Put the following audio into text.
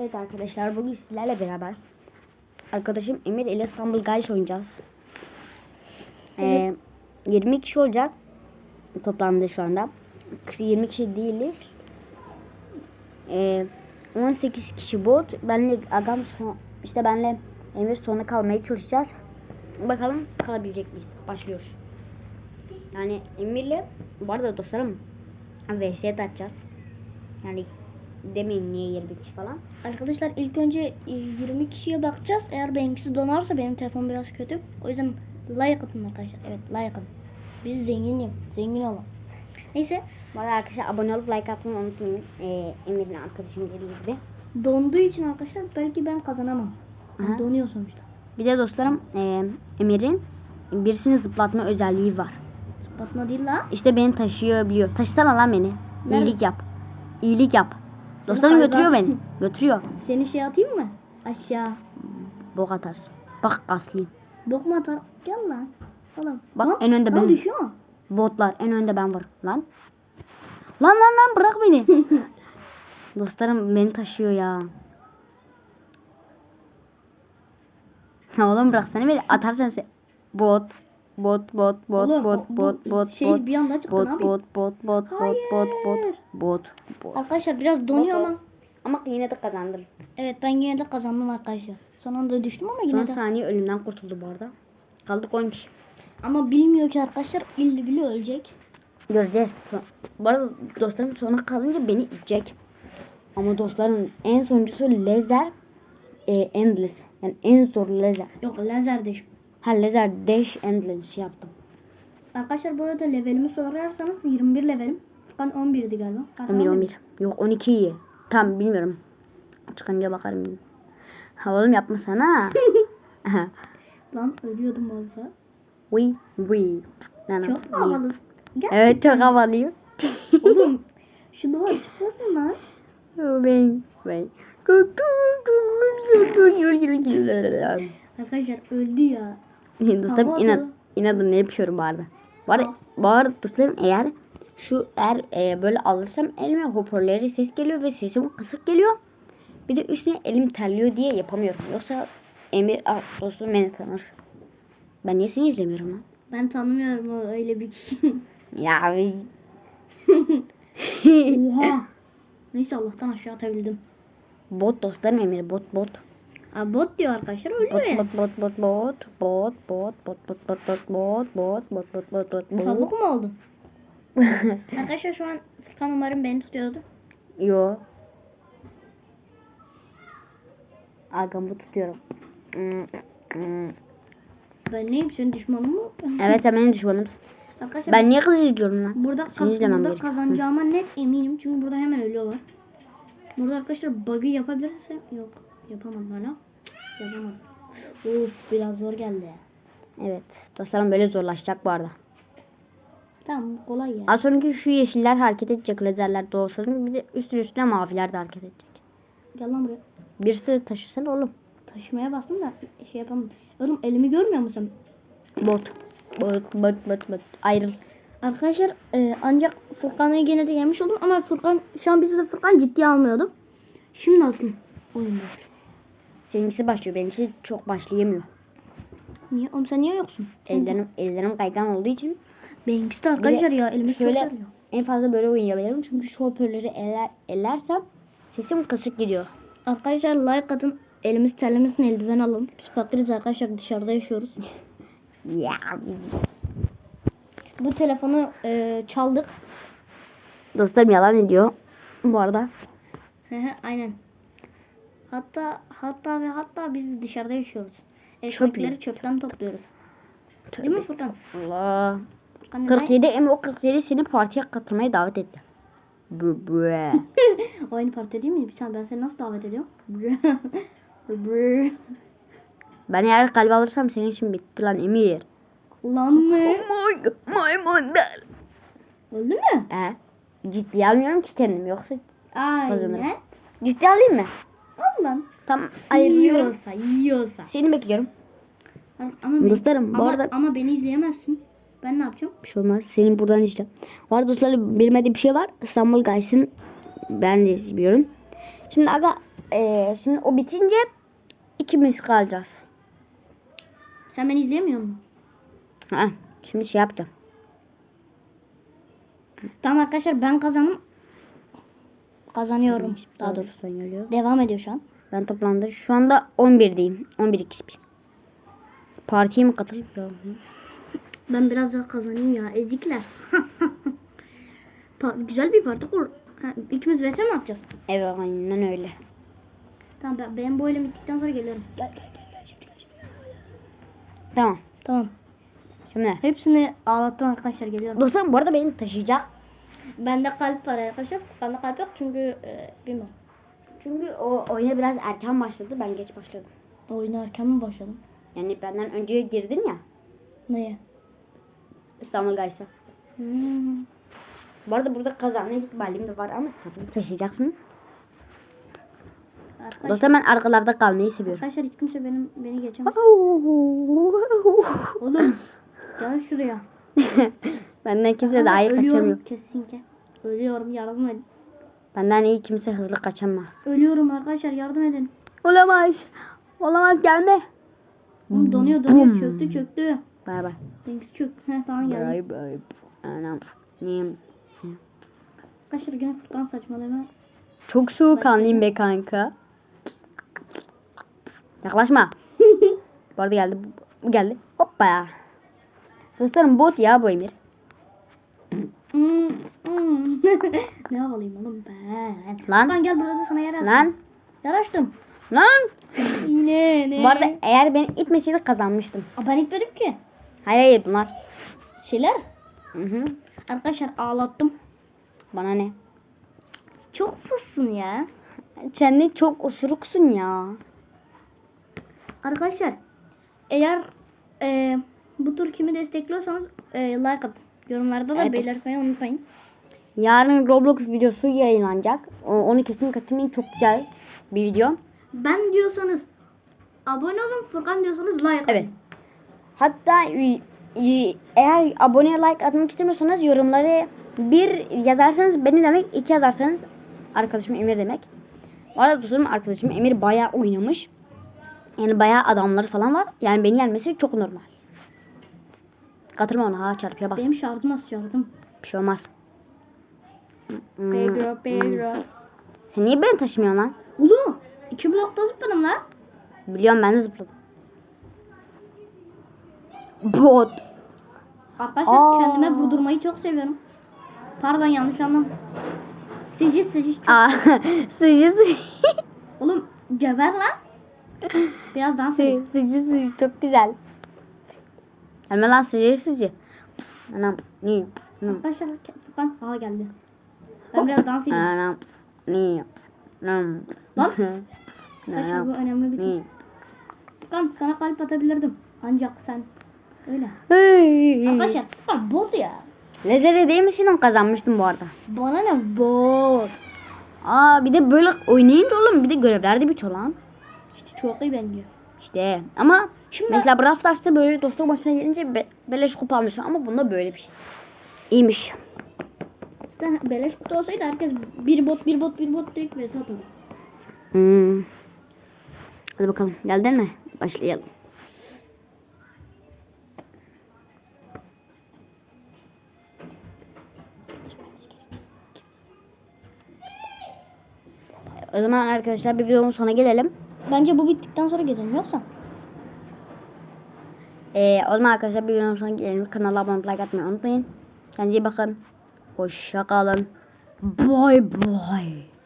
Evet arkadaşlar bugün sizlerle beraber arkadaşım Emir ile İstanbul Guys oynayacağız. Ee, 20 kişi olacak toplamda şu anda. 20 kişi değiliz. Ee, 18 kişi bot. Benle agam son, işte benle Emir sona kalmaya çalışacağız. Bakalım kalabilecek miyiz? Başlıyoruz. Yani Emir'le bu arada dostlarım VS atacağız. Yani demeyin niye 20 kişi falan. Arkadaşlar ilk önce e, 20 kişiye bakacağız. Eğer benimkisi donarsa benim telefon biraz kötü. O yüzden like atın arkadaşlar. Evet like atın. Biz zenginim. Zengin olalım. Neyse Bu arada arkadaşlar abone olup like atmayı unutmayın. Ee, Emir'in arkadaşım dediği gibi. donduğu için arkadaşlar belki ben kazanamam. Aha. Donuyor sonuçta. Bir de dostlarım e, Emir'in birisini zıplatma özelliği var. Zıplatma değil la. İşte beni taşıyor biliyor. Taşısana lan beni. Nerede? İyilik yap. İyilik yap. Seni Dostlarım götürüyor beni. Götürüyor. Seni şey atayım mı? Aşağı. Bok atarsın. Bak kaslıyım. Bok mu atar? Gel lan. Oğlum. Bak, Lan, en önde lan benim. düşüyor mu? Botlar en önde ben varım lan. Lan lan lan bırak beni. Dostlarım beni taşıyor ya. Ha oğlum bıraksana beni atarsan sen. Bot. Bot bot bot Oğlum, bot bu bot bot şey bot. bir anda çıktı, Bot bot bot bot bot bot bot bot bot. Arkadaşlar biraz donuyor ama. Ama yine de kazandım. Evet ben yine de kazandım arkadaşlar. Son anda düştüm ama Son yine de. saniye ölümden kurtuldu bu arada. Kaldık 10 kişi. Ama bilmiyor ki arkadaşlar illi bile ölecek. Göreceğiz. Bu arada dostlarım sona kalınca beni itecek. Ama dostlarım en sonuncusu laser e, endless. Yani en zor laser. Yok lazer deş. Ha laser dash endless şey yaptım. Arkadaşlar bu arada levelimi sorarsanız 21 levelim. Furkan 11'di galiba. Sen 11 11. 11. Yok 12 iyi. Tam bilmiyorum. Çıkınca bakarım. Ha oğlum yapmasana. Lan ölüyordum az daha. Wee wee. Nana, Çok wee. havalısın. Evet çok havalıyım. Oğlum şu duvar çıkmasın lan. Ben ben. Arkadaşlar öldü ya. Dostlarım Hava inat, inadını yapıyorum bu arada. Bu arada, bu arada dostlarım eğer şu eğer e, böyle alırsam elime hoparlörleri ses geliyor ve sesim kısık geliyor. Bir de üstüne elim terliyor diye yapamıyorum. Yoksa Emir ah, dostum beni tanır. Ben niye seni izlemiyorum lan? Ben tanımıyorum öyle bir kişi. Ya biz... Oha. Neyse Allah'tan aşağı atabildim. bot dostlarım Emir bot bot. Bot diyor arkadaşlar ölüyor Bot ya. bot bot bot bot bot bot bot bot bot bot bot bot bot bot bot bot bot Tavuk mu oldun? arkadaşlar şu an Furkan umarım beni tutuyordu. Yo. Arkamı tutuyorum. Hmm, hmm. Ben neyim senin düşmanın mı? Evet sen benim düşmanımsın. Arkadaşlar Ben niye kız izliyorum lan? burada, kaz- burada gerekiyor. kazanacağıma net eminim. Çünkü burada hemen ölüyorlar. Burada arkadaşlar bug'ı yapabilirsem yok. Yapamadım hala. Yapamadım. Of biraz zor geldi. Evet. Dostlarım böyle zorlaşacak bu arada. Tamam kolay ya. Az sonraki şu yeşiller hareket edecek. Lazerler doğrusu. Bir de üstüne üstüne maviler de hareket edecek. Gel lan buraya. Birisi de taşısana oğlum. Taşımaya bastım da şey yapamadım. Oğlum elimi görmüyor musun? Bot. Bot bot bot bot. Ayrıl. Arkadaşlar e, ancak Furkan'ı yine de yemiş oldum ama Furkan şu an bizi de Furkan ciddiye almıyordu. Şimdi nasıl? Oyun başlıyor. Seninkisi başlıyor. Benimkisi çok başlayamıyor. Niye? Oğlum sen niye yoksun? Sen Ellerim, ellerim kaygan olduğu için Benimkisi de arkadaşlar ya elimiz çok şöyle yarıyor. en fazla böyle oynayabilirim. Çünkü şu hoparlörleri eller, ellersem sesim kısık gidiyor. Arkadaşlar like atın. Elimiz terlemesin eldiven alalım. Biz fakiriz arkadaşlar dışarıda yaşıyoruz. Ya biz... Bu telefonu e, çaldık. Dostlarım yalan ediyor. Bu arada. Aynen. Hatta hatta ve hatta biz dışarıda yaşıyoruz. Ekmekleri çöpten topluyoruz. Değil mi Furkan? Allah. Neden- 47 em o 47 seni partiye katılmaya davet etti. Bı. O aynı parti değil mi? Bir saniye ben seni nasıl davet ediyorum? Brr. ben eğer kalbi alırsam senin için bitti lan Emir. Lan mı? my maymunlar. Öldü mü? He. Ciddiye almıyorum ki kendimi yoksa Aynen. Ciddiye alayım mı? Al lan. Tamam ayırıyorum. Yiyorsa, yiyorsa. Seni bekliyorum. Ama, ama Dostlarım, bu ama, arada- Ama beni izleyemezsin. Ben ne yapacağım? Bir şey olmaz. Senin buradan işte. Bu arada dostlarım bilmediğim bir şey var. İstanbul Guys'ın ben de biliyorum. Şimdi aga eee, şimdi o bitince ikimiz kalacağız. Sen beni izleyemiyor musun? Ha, şimdi şey yapacağım. Tamam arkadaşlar ben kazanım. Kazanıyorum daha doğrusu. Geliyor. Devam ediyor şu an. Ben toplamda şu anda 11'deyim. 11 XP. Partiye mi katılıp? Ben biraz daha kazanayım ya. Ezikler. Pa- güzel bir parti kur. Ha, ikimiz vs mi atacağız? Evet aynen öyle. Tamam ben, benim bu elim bittikten sonra geliyorum. Tamam. Tamam. Şimdi Hepsini ağlattım arkadaşlar geliyorum. dostlarım bu arada beni taşıyacak. Bende kalp var arkadaşlar. Bende kalp yok çünkü e, bilmiyorum. Çünkü o oyuna biraz erken başladı. Ben geç başladım. Oyuna erken mi başladım? Yani benden önce girdin ya. Neye? İstanbul Guys'a. Hmm. Bu arada burada kazanma ihtimalim de var ama sen taşıyacaksın. Arkadaşlar, Dostlar ben arkalarda kalmayı seviyorum. arkadaşlar hiç kimse benim beni geçemez. Oğlum gel şuraya. Benden kimse daha iyi Ölüyorum kaçamıyor. kesinlikle. Ölüyorum yardım edin. Benden iyi kimse hızlı kaçamaz. Ölüyorum arkadaşlar yardım edin. Olamaz. Olamaz gelme. Oğlum donuyor donuyor Bum. çöktü çöktü. Bay bay. Dengisi çök. Heh tamam geldi. Bay bay. Anam. Neyim? Arkadaşlar gene Furkan saçmalama. Çok soğukkanlıyım be kanka. Yaklaşma. bu arada geldi. Bu geldi. Hoppa. Dostlarım bot ya bu Emir. Hmm, hmm. ne havalıyım oğlum ben. Lan. Lan gel burada da sana yer açtım. Lan. Yer açtım. Lan. Yine ne? Bu arada eğer beni itmeseydi kazanmıştım. Aa, ben itmedim ki. Hayır hayır bunlar. Şeyler. Hı hı. Arkadaşlar ağlattım. Bana ne? Çok fıssın ya. Sen de çok osuruksun ya. Arkadaşlar eğer e, bu tur kimi destekliyorsanız e, like atın. Yorumlarda da Evet. belirtmeyi unutmayın. Yarın Roblox videosu yayınlanacak. Onu kesin kaçırmayın. Çok güzel bir video. Ben diyorsanız abone olun. Furkan diyorsanız like atın. Evet. Hatta eğer abone like atmak istemiyorsanız yorumları bir yazarsanız beni demek, iki yazarsanız arkadaşım Emir demek. Bu arada dostlarım arkadaşım Emir bayağı oynamış. Yani bayağı adamları falan var. Yani beni yenmesi çok normal. Katırma ona ha çarpıya bas. Benim şarjım az şarjım. Bir şey olmaz. Hmm. Pedro Pedro. Sen niye beni taşımıyorsun lan? Ulu. iki blokta zıpladım lan. Biliyorum ben de zıpladım. Bot. Arkadaşlar Aa. kendime vurdurmayı çok seviyorum. Pardon yanlış anlam. Sıcı sıcı çok. Aa, sıcı sıcı. Oğlum geber lan. Biraz dans edeyim. Sı- sıcı sıcı çok güzel. Gelme lan sıcı. Anam niye? Arkadaşlar Furkan aa geldi. Ben biraz dans edeyim. anam niye? Anam. Lan. Arkadaşlar bu önemli bir şey. Furkan sana kalp atabilirdim. Ancak sen öyle. Arkadaşlar Furkan bot ya. Lezere değil misin? Kazanmıştım bu arada. Bana ne bot. Aa bir de böyle oynayınca oğlum bir de görevler de bitiyor lan. İşte çok iyi bence. İşte ama Şimdi- mesela Brawl Stars'ta böyle dostluk maçına gelince be, beleş kupa almışsın ama bunda böyle bir şey. İyiymiş. İşte beleş kutu olsaydı herkes bir bot bir bot bir bot direkt vs atardı. Hmm. Hadi bakalım geldin mi? Başlayalım. O zaman arkadaşlar bir videonun sonuna gelelim. Bence bu bittikten sonra gidelim yoksa. Ee, o zaman arkadaşlar bir videonun sonuna gelelim. Kanala abone olup like atmayı unutmayın. Kendinize iyi bakın. Hoşça kalın. Bye bye.